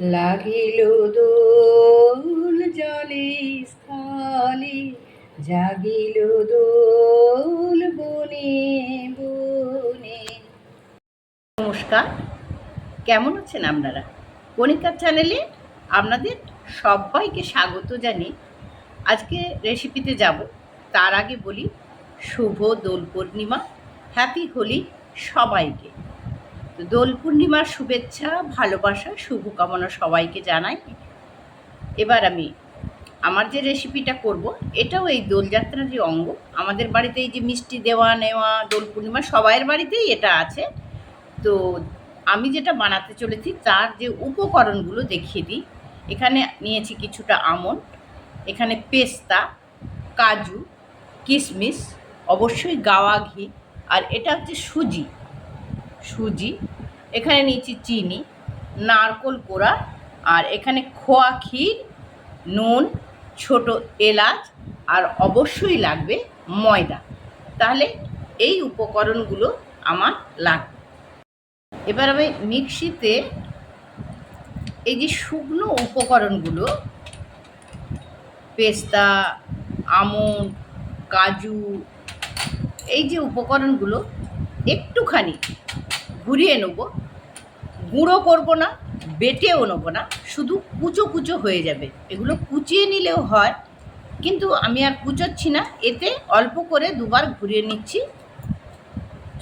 লাগিল দোল জলে স্থলে, জাগিল দোল বনে বনে। নমস্কার, কেমন আছেন আপনারা? কণিকার চ্যানেলে আপনাদের সবাইকে স্বাগত জানি আজকে রেসিপিতে যাব। তার আগে বলি, শুভ দোল পূর্ণিমা, হ্যাপি হোলি সবাইকে। তো দোল পূর্ণিমার শুভেচ্ছা, ভালোবাসা, শুভকামনা সবাইকে জানাই। এবার আমি আমার যে রেসিপিটা করব, এটাও এই দোলযাত্রারই অঙ্গ। আমাদের বাড়িতে এই যে মিষ্টি দেওয়া, নেওয়া, দোল পূর্ণিমা সবাইয়ের বাড়িতেই এটা আছে। তো আমি যেটা বানাতে চলেছি, তার যে উপকরণগুলো দেখিয়ে দিই। এখানে নিয়েছি কিছুটা আমন্ড, এখানে পেস্তা, কাজু, কিশমিশ, অবশ্যই গাওয়া ঘি, আর এটা হচ্ছে সুজি। সুজি, এখানে নিয়েছি চিনি, নারকোল কোড়া, আর এখানে খোয়া ক্ষীর, নুন, ছোট এলাচ, আর অবশ্যই লাগবে ময়দা। তাহলে এই উপকরণগুলো আমার লাগবে। এবার আমি মিক্সিতে এই যে শুকনো উপকরণগুলো, পেস্তা, আমন্ড, কাজু, এই যে উপকরণগুলো, একটুখানি ঘুরিয়ে নেব। গুঁড়ো করব না, বেটেও নেব না, শুধু কুচো কুচো হয়ে যাবে। এগুলো কুচিয়ে নিলেও হয়, কিন্তু আমি আর কুচোচ্ছি না। এতে অল্প করে দুবার ঘুরিয়ে নিচ্ছি।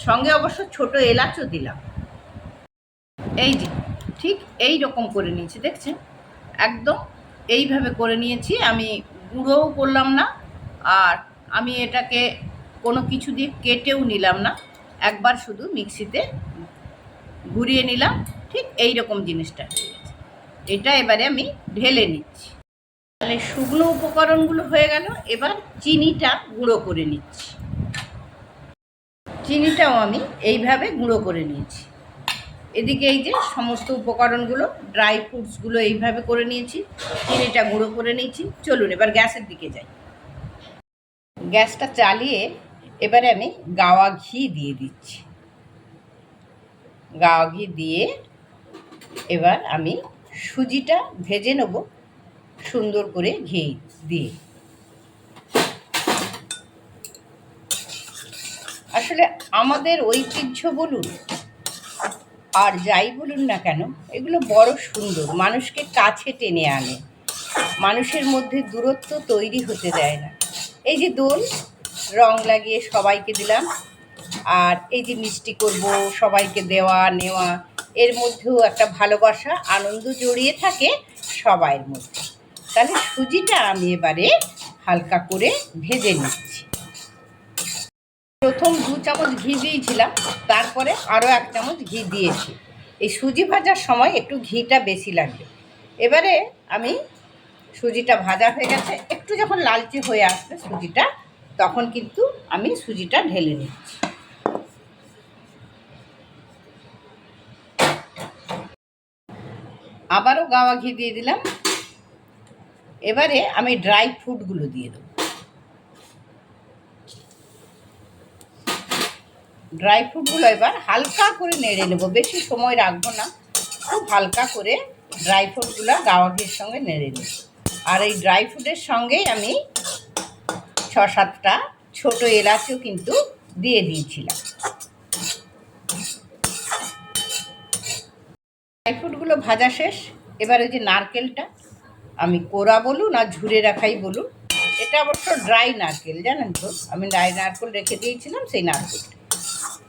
সঙ্গে অবশ্য ছোট এলাচও দিলাম। এই যে, ঠিক এই রকম করে নিয়েছি, দেখছেন? একদম এইভাবে করে নিয়েছি। আমি গুঁড়োও করলাম না, আর আমি এটাকে কোনো কিছু দিয়ে কেটেও নিলাম না। একবার শুধু মিক্সিতে ঘুরিয়ে নিলাম, ঠিক এই রকম জিনিসটা হয়ে গেছে। এটা এবারে আমি ঢেলে নিচ্ছি। তাহলে শুকনো উপকরণগুলো হয়ে গেল, এবার চিনিটা গুঁড়ো করে নিচ্ছি। চিনিটাও আমি এইভাবে গুঁড়ো করে নিয়েছি। এদিকে এই যে সমস্ত উপকরণগুলো, ড্রাই ফ্রুটসগুলো এইভাবে করে নিয়েছি, চিনিটা গুঁড়ো করে নিয়েছি। চলুন এবার গ্যাসের দিকে যাই। গ্যাসটা চালিয়ে এবারে আমি গাওয়া ঘি দিয়ে দিচ্ছি। গাওয়া ঘি দিয়ে এবার আমি সুজিটা ভেজে নেব সুন্দর করে ঘি দিয়ে। আসলে আমাদের ঐতিহ্য বলুন, আর যাই বলুন না কেন, এগুলো বড় সুন্দর, মানুষকে কাছে টেনে আনে। মানুষের মধ্যে দূরত্ব তৈরি হতে দেয় না। এই যে দোল, রং লাগিয়ে সবাইকে দিলাম। আর এই যে মিষ্টি করব, সবাইকে দেওয়া, নেওয়া, এর মধ্যেও একটা ভালোবাসা, আনন্দ জড়িয়ে থাকে সবাইয়ের মধ্যে। তাহলে সুজিটা আমি এবারে হালকা করে ভেজে নিচ্ছি। প্রথম দু চামচ ঘি দিয়েছিলাম, তারপরে আরও এক চামচ ঘি দিয়েছি। এই সুজি ভাজার সময় একটু ঘিটা বেশি লাগবে। এবারে আমি সুজিটা ভাজা হয়ে গেছে, একটু যখন লালচে হয়ে আসবে সুজিটা, তখন কিন্তু আমি সুজিটা ঢেলে নিচ্ছি। আবারও গাওয়া ঘি দিয়ে দিলাম। এবারে আমি ড্রাই ফ্রুটগুলো দিয়ে দেবো। ড্রাই ফ্রুটগুলো এবার হালকা করে নেড়ে নেব। বেশি সময় রাখব না। খুব হালকা করে ড্রাই ফ্রুটগুলো গাওয়া ঘির সঙ্গে নেড়ে নেব। আর এই ড্রাই ফ্রুটের সঙ্গেই আমি ছ সাতটা ছোট এলাচও কিন্তু দিয়ে দিয়েছিলাম। ড্রাই ফ্রুটগুলো ভাজা শেষ। এবার ওই যে নারকেলটা, আমি কোরা বলুন আর ঝুড়ে রাখাই বলুন। এটা অবশ্য ড্রাই নারকেল, জানেন তো? আমি ড্রাই নারকেল রেখে দিয়েছিলাম সেই নারকেলটা।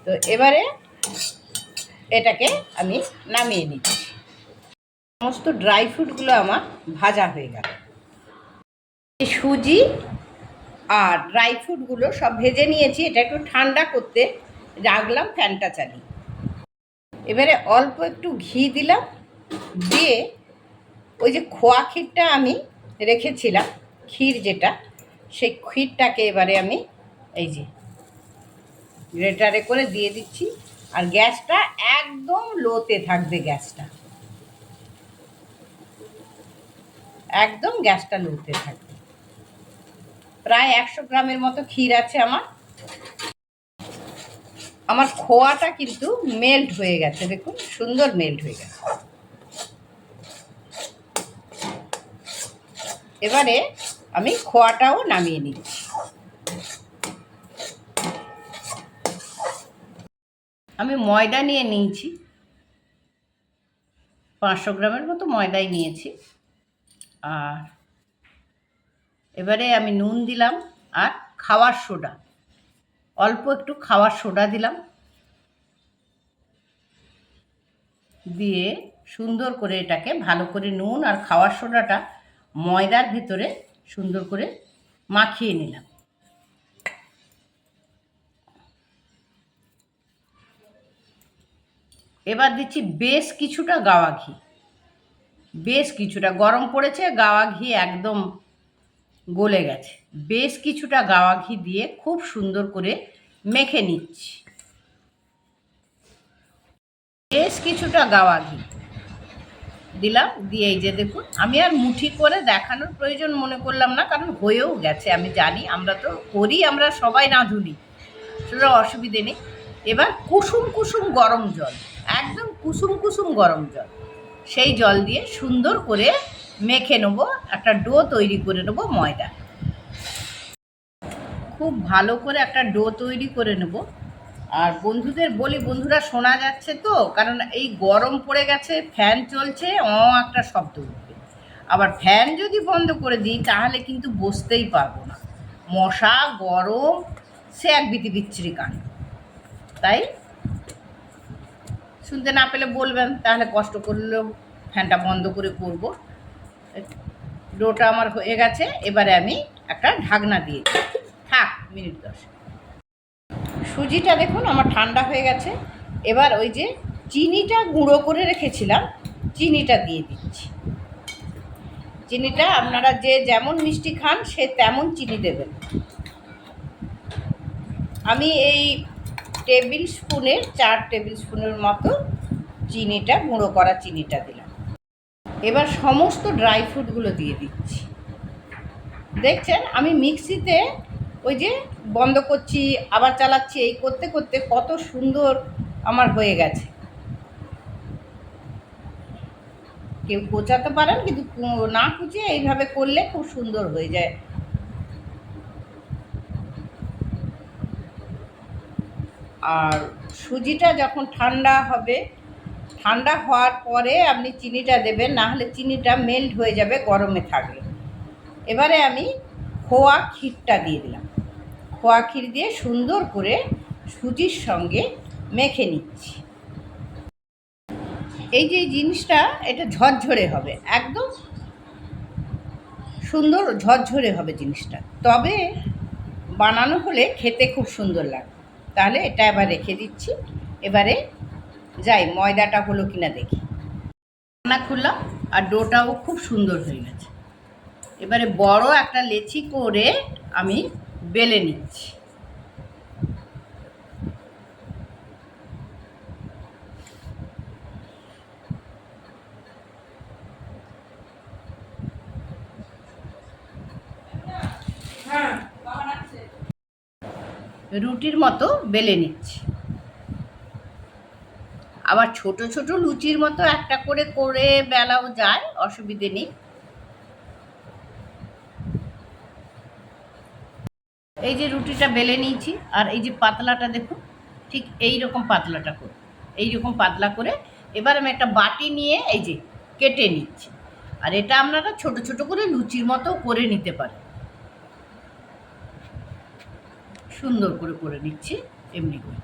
তো এবারে এটাকে আমি নামিয়ে নিচ্ছি। সমস্ত ড্রাই ফ্রুটগুলো আমার ভাজা হয়ে গেল। সুজি আর ড্রাই ফ্রুটগুলো সব ভেজে নিয়েছি। এটা একটু ঠান্ডা করতে রাখলাম ফ্যানটা চালিয়ে। এবারে অল্প একটু ঘি দিলাম, দিয়ে ওই যে খোয়া ক্ষীরটা আমি রেখেছিলাম, ক্ষীর যেটা, সেই ক্ষীরটাকে এবারে আমি এই যে গ্রেটারে করে দিয়ে দিচ্ছি, আর গ্যাসটা একদম লোতে থাকবে গ্যাসটা। একদম গ্যাসটা লোতে থাকবে। প্রায় একশো গ্রামের মতো ক্ষীর আছে আমার। আমার খোয়াটা কিন্তু মেল্ট হয়ে গেছে, দেখুন, সুন্দর মেল্ট হয়ে গেছে। এবারে আমি খোয়াটাও নামিয়ে নিচ্ছি। আমি ময়দা নিয়ে নিয়েছি। পাঁচশো গ্রামের মতো ময়দাই নিয়েছি। আর এবারে আমি নুন দিলাম আর খাওয়ার সোডা। অল্প একটু খাওয়ার সোডা দিলাম। দিয়ে সুন্দর করে এটাকে ভালো করে নুন আর খাওয়ার সোডাটা ময়দার ভিতরে সুন্দর করে মাখিয়ে নিলাম। এবার দিচ্ছি বেশ কিছুটা গাওয়া ঘি। বেশ কিছুটা, গরম পড়েছে, গাওয়া ঘি একদম গলে গেছে। বেশ কিছুটা গাওয়া ঘি দিয়ে খুব সুন্দর করে মেখে নিচ্ছি। বেশ কিছুটা গাওয়া ঘি দিলাম, দিয়ে এই যে দেখুন, আমি আর মুঠি করে দেখানোর প্রয়োজন মনে করলাম না, কারণ হয়েও গেছে, আমি জানি, আমরা তো করি, আমরা সবাই রাঁধুনি সেটা অসুবিধে নেই। এবার কুসুম কুসুম গরম জল, একদম কুসুম কুসুম গরম জল, সেই জল দিয়ে সুন্দর করে মেখে নেব, একটা ডো তৈরি করে নেব ময়দা। খুব ভালো করে একটা ডো তৈরি করে নেব। আর বন্ধুদের বলি, বন্ধুরা শোনা যাচ্ছে তো, কারণ এই গরম পড়ে গেছে, ফ্যান চলছে, অ, একটা শব্দ উঠবে। আবার ফ্যান যদি বন্ধ করে দিই, তাহলে কিন্তু বসতেই পারব না। মশা, গরম, সে এক বিতি বিচ্ছিরি কাণ্ড। তাই? শুনতে না পেলে বলবেন, তাহলে কষ্ট করলেও ফ্যানটা বন্ধ করে করব। ডোটা আমার হয়ে গেছে, এবারে আমি একটা ঢাকনা দিয়ে। থাক, মিনিট দশ। সুজিটা দেখুন, আমার ঠান্ডা হয়ে গেছে। এবার ওই যে চিনিটা গুঁড়ো করে রেখেছিলাম, চিনিটা দিয়ে দিচ্ছি। চিনিটা আপনারা যে যেমন মিষ্টি খান, সে তেমন চিনি দেবেন। আমি এই টেবিল স্পুনের, চার টেবিল স্পুনের মতো চিনিটা, গুঁড়ো করা চিনিটা দিলাম। এবার সমস্ত ড্রাই ফ্রুটগুলো দিয়ে দিচ্ছি। দেখছেন, আমি মিক্সিতে ওই যে বন্ধ করছি, আবার চালাচ্ছি, এই করতে করতে কত সুন্দর আমার হয়ে গেছে। কেউ কোচাতে পারেন, কিন্তু না কুচিয়ে এইভাবে করলে খুব সুন্দর হয়ে যায়। আর সুজিটা যখন ঠান্ডা হবে ঠান্ডা হওয়ার পরে আপনি চিনিটা দেবেন না হলে চিনিটা মেল্ট হয়ে যাবে, গরমে থাকলে এবারে আমি খোয়া ক্ষীরটা দিয়ে দিলাম। খোয়া ক্ষীর দিয়ে সুন্দর করে সুজির সঙ্গে মেখে নিচ্ছি। এই যে জিনিসটা, এটা ঝরঝরে হবে, একদম সুন্দর ঝরঝরে হবে জিনিসটা। তবে বানানো হলে খেতে খুব সুন্দর লাগে তাহলে এটা এবার রেখে দিচ্ছি। এবারে যাই ময়দাটা হলো কিনা দেখি। রান্না খুললাম আর ডোটাও খুব সুন্দর হয়ে গেছে। এবারে বড় একটা লেচি করে আমি বেলে নিচ্ছি। রুটির মতো বেলে নিচ্ছি। আবার ছোট ছোট লুচির মতো একটা করে করে বেলাও যায়, অসুবিধে নেই। এই যে রুটিটা বেলে নিয়েছি, আর এই যে পাতলাটা দেখুন, ঠিক এই রকম পাতলাটা করে, এই রকম পাতলা করে এবার আমি একটা বাটি নিয়ে এই যে কেটে নিচ্ছি। আর এটা আপনারা ছোট ছোট করে লুচির মতো করে নিতে পারেন। সুন্দর করে করে নিচ্ছি, এমনি করে।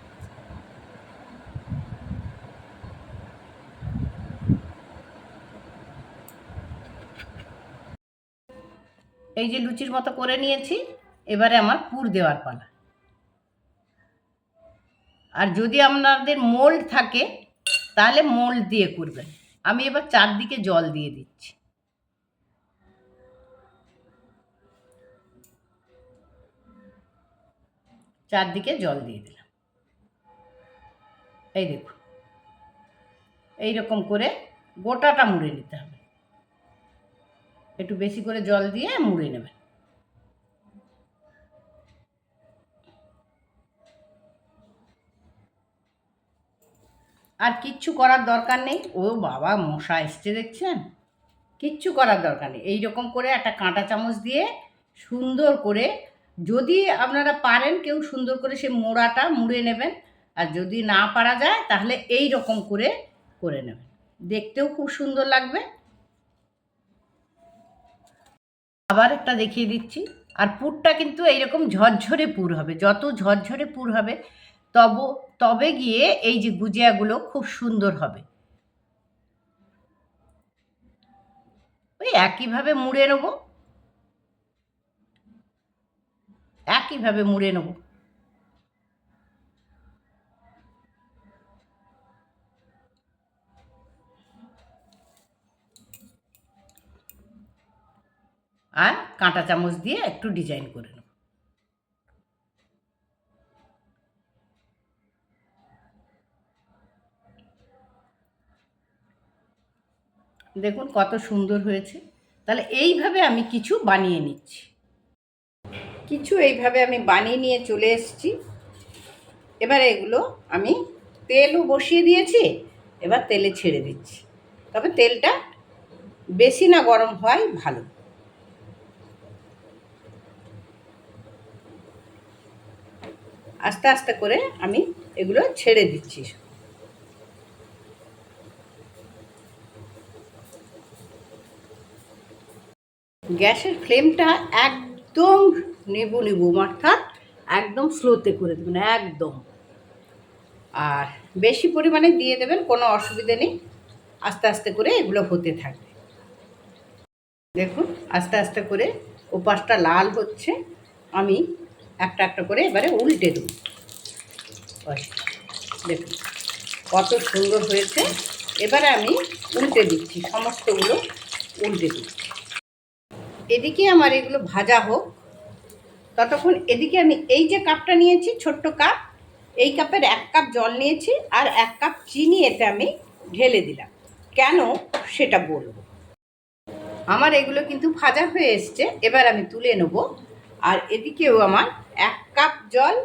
এই যে লুচির মতো করে নিয়েছি, এবারে আমার পুর দেওয়ার পালা। আর যদি আপনাদের মোল্ড থাকে, তাহলে মোল্ড দিয়ে করবেন। আমি এবার চারদিকে জল দিয়ে দিচ্ছি। চারদিকে জল দিয়ে দিলাম। এই দেখুন এই রকম করে গোটাটা মুড়ে নিতে হবে। একটু বেশি করে জল দিয়ে মুড়ে নেবেন আর কিচ্ছু করার দরকার নেই। ও বাবা, মশা এসছে দেখছেন? কিচ্ছু করার দরকার নেই। এইরকম করে একটা কাঁটা চামচ দিয়ে সুন্দর করে যদি আপনারা পারেন, কেউ সুন্দর করে সে মোড়াটা মুড়ে নেবেন। আর যদি না পারা যায়, তাহলে এই রকম করে করে নেবেন। দেখতেও খুব সুন্দর লাগবে। আবার একটা দেখিয়ে দিচ্ছি। আর পুরটা কিন্তু এইরকম ঝরঝরে পুর হবে। যত ঝরঝরে পুর হবে, তব, তবে গিয়ে এই যে গুজিয়াগুলো খুব সুন্দর হবে। ওই একইভাবে মুড়ে নেব। একইভাবে মুড়ে নেব। আর কাঁটা চামচ দিয়ে একটু ডিজাইন করে নেব। দেখুন কত সুন্দর হয়েছে। তাহলে এইভাবে আমি কিছু বানিয়ে নিচ্ছি। কিছু এইভাবে আমি বানিয়ে নিয়ে চলে এসেছি। এবার এগুলো আমি তেলও বসিয়ে দিয়েছি, এবার তেলে ছেড়ে দিচ্ছি। তবে তেলটা বেশি না গরম হয় ভালো। আস্তে আস্তে করে আমি এগুলো ছেড়ে দিচ্ছি। গ্যাসের ফ্লেমটা একদম নেবু নেবু, অর্থাৎ একদম স্লোতে করে দেবেন, একদম। আর বেশি পরিমাণে দিয়ে দেবেন, কোনো অসুবিধে নেই। আস্তে আস্তে করে এগুলো হতে থাকবে। দেখুন, আস্তে আস্তে করে ওপাশটা লাল হচ্ছে। আমি একটা একটা করে এবারে উল্টে দেব। দেখুন, কত সুন্দর হয়েছে। এবারে আমি উল্টে দিচ্ছি, সমস্তগুলো উল্টে দিচ্ছি। এদিকে আমার এগুলো ভাজা হোক, ততক্ষণ এদিকে আমি এই যে কাপটা নিয়েছি, ছোট্ট কাপ, এই কাপের এক কাপ জল নিয়েছি আর এক কাপ চিনি এতে আমি ঢেলে দিলাম। কেন সেটা বলব। আমার এগুলো কিন্তু ভাজা হয়ে এসছে, এবার আমি তুলে নেব আর এদিকেও আমার এক কাপ জল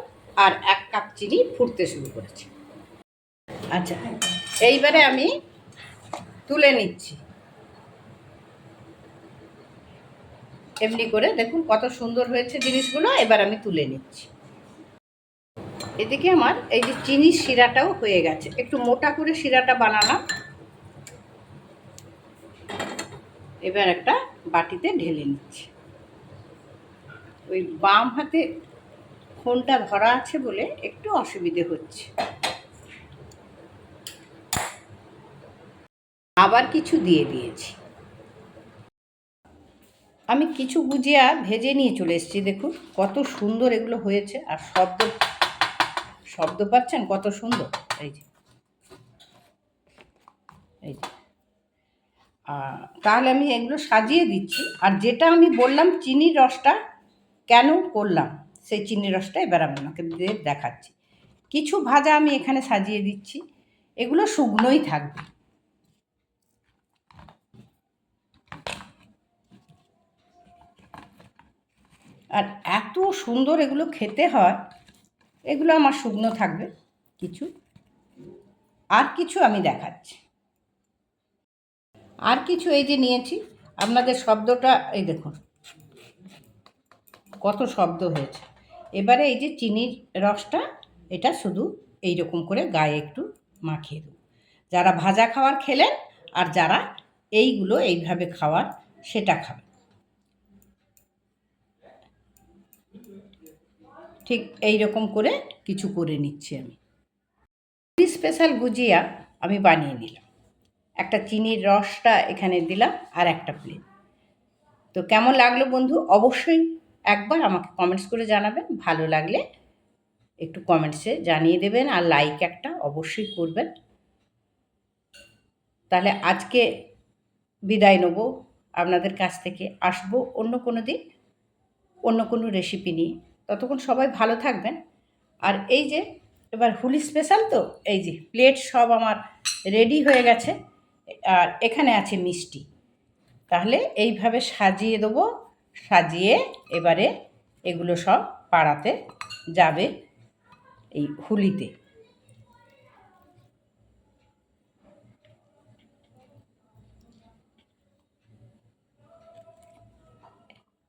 আর এক কাপ চিনি ফুটতে শুরু করেছে। আচ্ছা এইবারে আমি তুলে নিচ্ছি। এমনি করে দেখুন কত সুন্দর হয়েছে জিনিসগুলো, এবার আমি তুলে নিচ্ছি। এদিকে আমার এই যে চিনির শিরাটাও হয়ে গেছে। একটু মোটা করে শিরাটা বানালাম। এবার একটা বাটিতে ঢেলে নিচ্ছি। ওই বাম হাতে ফোনটা ধরা আছে বলে একটু অসুবিধে হচ্ছে। আবার কিছু দিয়ে দিয়েছি। আমি কিছু গুজিয়া ভেজে নিয়ে চলে এসেছি, দেখুন কত সুন্দর এগুলো হয়েছে আর শব্দ শব্দ পাচ্ছেন কত সুন্দর। এই যে এই যে। তাহলে আমি এগুলো সাজিয়ে দিচ্ছি। আর যেটা আমি বললাম, চিনির রসটা কেন করলাম? সেই চিনির রসটা এবার আপনাকে দেখাচ্ছি। কিছু ভাজা আমি এখানে সাজিয়ে দিচ্ছি। এগুলো শুকনোই থাকবে। আর এত সুন্দর এগুলো খেতে হয়, এগুলো আমার শুকনো থাকবে কিছু। আর কিছু আমি দেখাচ্ছি। আর কিছু এই যে নিয়েছি, আপনাদের শব্দটা, এই দেখুন। কত শব্দ হয়েছে। এবারে এই যে চিনির রসটা, এটা শুধু এই রকম করে গায়ে একটু মাখিয়ে দেবো। যারা ভাজা খাওয়ার খেলেন আর যারা এইগুলো এইভাবে খাওয়ার, সেটা খাবেন। ঠিক এই রকম করে কিছু করে নিচ্ছি আমি। স্পেশাল গুজিয়া আমি বানিয়ে নিলাম। একটা চিনির রসটা এখানে দিলাম আর একটা প্লেট তো কেমন লাগল বন্ধু? অবশ্যই একবার আমাকে কমেন্টস করে জানাবেন। ভালো লাগলে একটু কমেন্টসে জানিয়ে দেবেন আর লাইক একটা অবশ্যই করবেন। তাহলে আজকে বিদায় নেব। আপনাদের কাছ থেকে আসব অন্য কোনো দিন, অন্য কোনো রেসিপি নিয়ে। ততক্ষণ সবাই ভালো থাকবেন। আর এই যে, এবার হুলি স্পেশাল তো, এই যে প্লেট সব আমার রেডি হয়ে গেছে। আর এখানে আছে মিষ্টি। তাহলে এইভাবে সাজিয়ে দেবো। সাজিয়ে এবারে এগুলো সব পাড়াতে যাবে এই হুলিতে।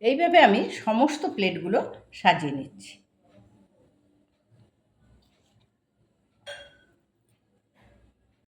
এইভাবে আমি সমস্ত প্লেটগুলো সাজিয়ে নিচ্ছি।